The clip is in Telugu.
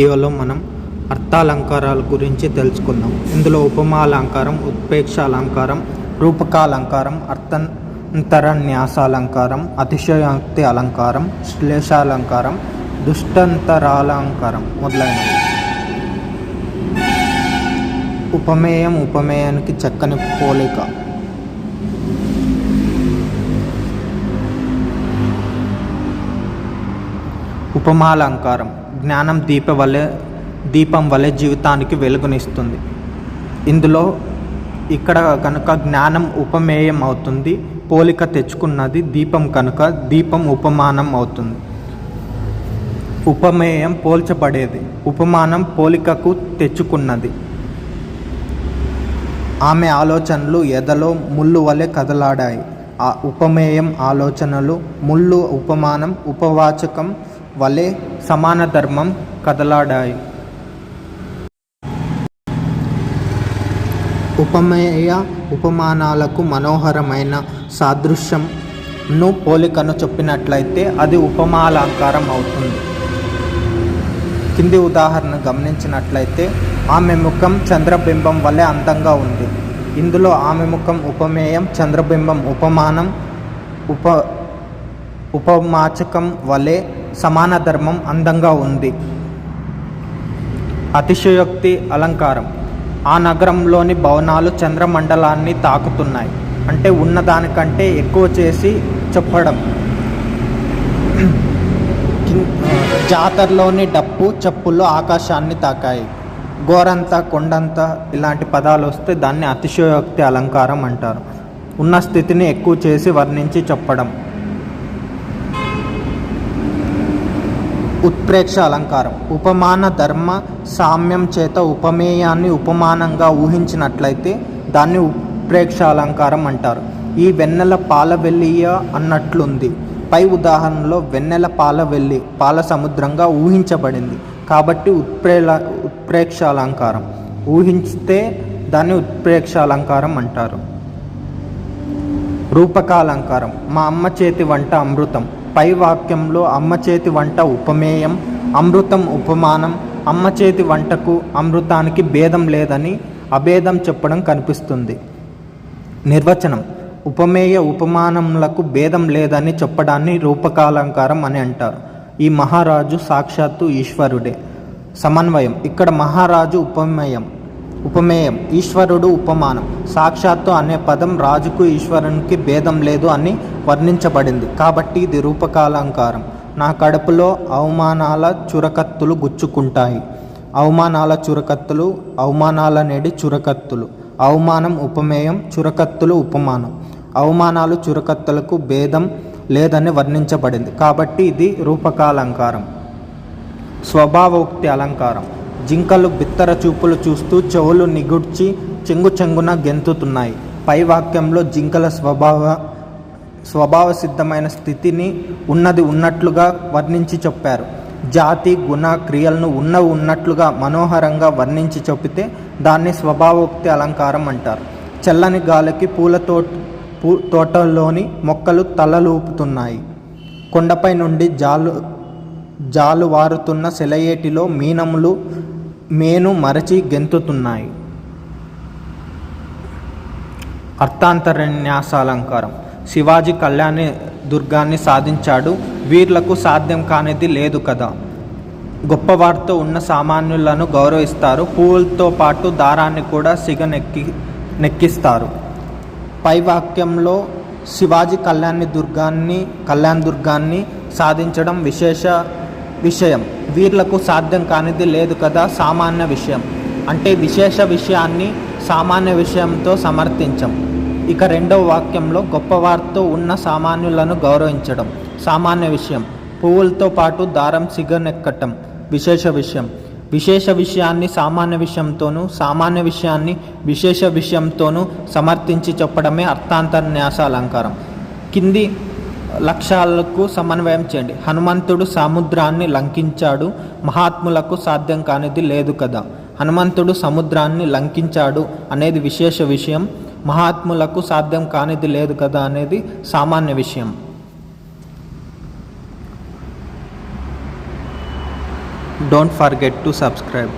వీడియోలో మనం అర్థాలంకారాల గురించి తెలుసుకుందాం. ఇందులో ఉపమాలంకారం ఉత్ప్రేక్ష అలంకారం రూపకాలంకారం అర్థంతరన్యాసాలంకారం అతిశయోక్తి అలంకారం శ్లేషాలంకారం దుష్టంతరాలంకారం మొదలైనవి. ఉపమేయం ఉపమేయానికి చక్కని పోలిక. ఉపమాలంకారం జ్ఞానం దీప వలె దీపం వలె జీవితానికి వెలుగునిస్తుంది. ఇందులో ఇక్కడ కనుక జ్ఞానం ఉపమేయం అవుతుంది పోలిక తెచ్చుకున్నది దీపం కనుక దీపం ఉపమానం అవుతుంది. ఉపమేయం పోల్చబడేది ఉపమానం పోలికకు తెచ్చుకున్నది. ఆమె ఆలోచనలు ఎదలో ముళ్ళు వలె కదలాడాయి. ఆ ఉపమేయం ఆలోచనలు ముళ్ళు ఉపమానం ఉపవాచకం వలె సమాన ధర్మం కదలాడాయి. ఉపమేయ ఉపమానాలకు మనోహరమైన సాదృశ్యంను పోలికను చెప్పినట్లయితే అది ఉపమాలంకారం అవుతుంది. కింది ఉదాహరణ గమనించినట్లయితే ఆమె ముఖం చంద్రబింబం వలె అందంగా ఉంది. ఇందులో ఆమె ముఖం ఉపమేయం చంద్రబింబం ఉపమానం ఉప ఉపమాచకం వలె సమాన ధర్మం అందంగా ఉంది. అతిశయోక్తి అలంకారం. ఆ నగరంలోని భవనాలు చంద్రమండలాన్ని తాకుతున్నాయి. అంటే ఉన్నదానికంటే ఎక్కువ చేసి చెప్పడం. జాతరలోని డప్పు చెప్పులు ఆకాశాన్ని తాకాయి. గోరంత కొండంత ఇలాంటి పదాలు వస్తే దాన్ని అతిశయోక్తి అలంకారం అంటారు. ఉన్న స్థితిని ఎక్కువ చేసి వర్ణించి చెప్పడం. ఉత్ప్రేక్ష అలంకారం. ఉపమాన ధర్మ సామ్యం చేత ఉపమేయాన్ని ఉపమానంగా ఊహించినట్లయితే దాన్ని ఉత్ప్రేక్ష అలంకారం అంటారు. ఈ వెన్నెల పాల వెల్లియ అన్నట్లుంది. పై ఉదాహరణలో వెన్నెల పాలవెల్లి పాల సముద్రంగా ఊహించబడింది. కాబట్టి ఉత్ప్రేల ఉత్ప్రేక్ష అలంకారం. ఊహించితే దాన్ని ఉత్ప్రేక్ష అలంకారం అంటారు. రూపకాలంకారం. మా అమ్మ చేతి వంట అమృతం. పై వాక్యంలో అమ్మ చేతి వంట ఉపమేయం అమృతం ఉపమానం అమ్మ చేతి వంటకు అమృతానికి భేదం లేదని అభేదం చెప్పడం కనిపిస్తుంది. నిర్వచనం ఉపమేయ ఉపమానములకు భేదం లేదని చెప్పడాన్ని రూపకాలంకారం అని అంటారు. ఈ మహారాజు సాక్షాత్తు ఈశ్వరుడే. సమన్వయం ఇక్కడ మహారాజు ఉపమేయం ఉపమేయం ఈశ్వరుడు ఉపమానం సాక్షాత్తు అనే పదం రాజుకు ఈశ్వరునికి భేదం లేదు అని వర్ణించబడింది. కాబట్టి ఇది రూపకాలంకారం. నా కడుపులో అవమానాల చురకత్తులు గుచ్చుకుంటాయి. అవమానాల చురకత్తులు అవమానాల నేడి చురకత్తులు. అవమానం ఉపమేయం చురకత్తులు ఉపమానం. అవమానాలు చురకత్తులకు భేదం లేదని వర్ణించబడింది. కాబట్టి ఇది రూపకాలంకారం. స్వభావోక్తి అలంకారం. జింకలు బిత్తర చూపులు చూస్తూ చెవులు నిగుడ్చి చెంగు చెంగున గెంతుతున్నాయి. పై వాక్యంలో జింకల స్వభావ స్వభావ సిద్ధమైన స్థితిని ఉన్నది ఉన్నట్లుగా వర్ణించి చెప్పారు. జాతి గుణ క్రియలను ఉన్న ఉన్నట్లుగా మనోహరంగా వర్ణించి చెప్పితే దాన్ని స్వభావోక్తి అలంకారం అంటారు. చల్లని గాలికి పూల తోట పూ తోటలోని మొక్కలు తలలూపుతున్నాయి కొండపై నుండి జాలు జాలు వారుతున్న సెలయేటిలో మీనములు మేను మరచి గెంతుతున్నాయి. అర్థాంతరన్యాసాలంకారం. శివాజీ కళ్యాణి దుర్గాన్ని సాధించాడు. వీర్లకు సాధ్యం కానిది లేదు కదా. గొప్పవారితో ఉన్న సామాన్యులను గౌరవిస్తారు. పూలతో పాటు దారాన్ని కూడా సిగనెక్కి నెక్కిస్తారు. పై వాక్యంలో శివాజీ కళ్యాణి దుర్గాన్ని కళ్యాణ్ దుర్గాన్ని సాధించడం విశేష విషయం. వీర్లకు సాధ్యం కానిది లేదు కదా సామాన్య విషయం. అంటే విశేష విషయాన్ని సామాన్య విషయంతో సమర్థించం. ఇక రెండవ వాక్యంలో గొప్పవారితో ఉన్న సామాన్యులను గౌరవించడం. సామాన్య విషయం. పువ్వులతో పాటు దారం సిగనెక్కటం విశేష విషయం. విశేష విషయాన్ని సామాన్య విషయంతోనూ సామాన్య విషయాన్ని విశేష విషయంతోనూ సమర్థించి చెప్పడమే అర్థాంతర్న్యాస అలంకారం. కింది లక్ష్యాలకు సమన్వయం చేయండి. హనుమంతుడు సముద్రాన్ని లంకించాడు. మహాత్ములకు సాధ్యం కానిది లేదు కదా. హనుమంతుడు సముద్రాన్ని లంకించాడు అనేది విశేష విషయం. మహాత్ములకు సాధ్యం కానిది లేదు కదా అనేది సామాన్య విషయం. Don't forget to subscribe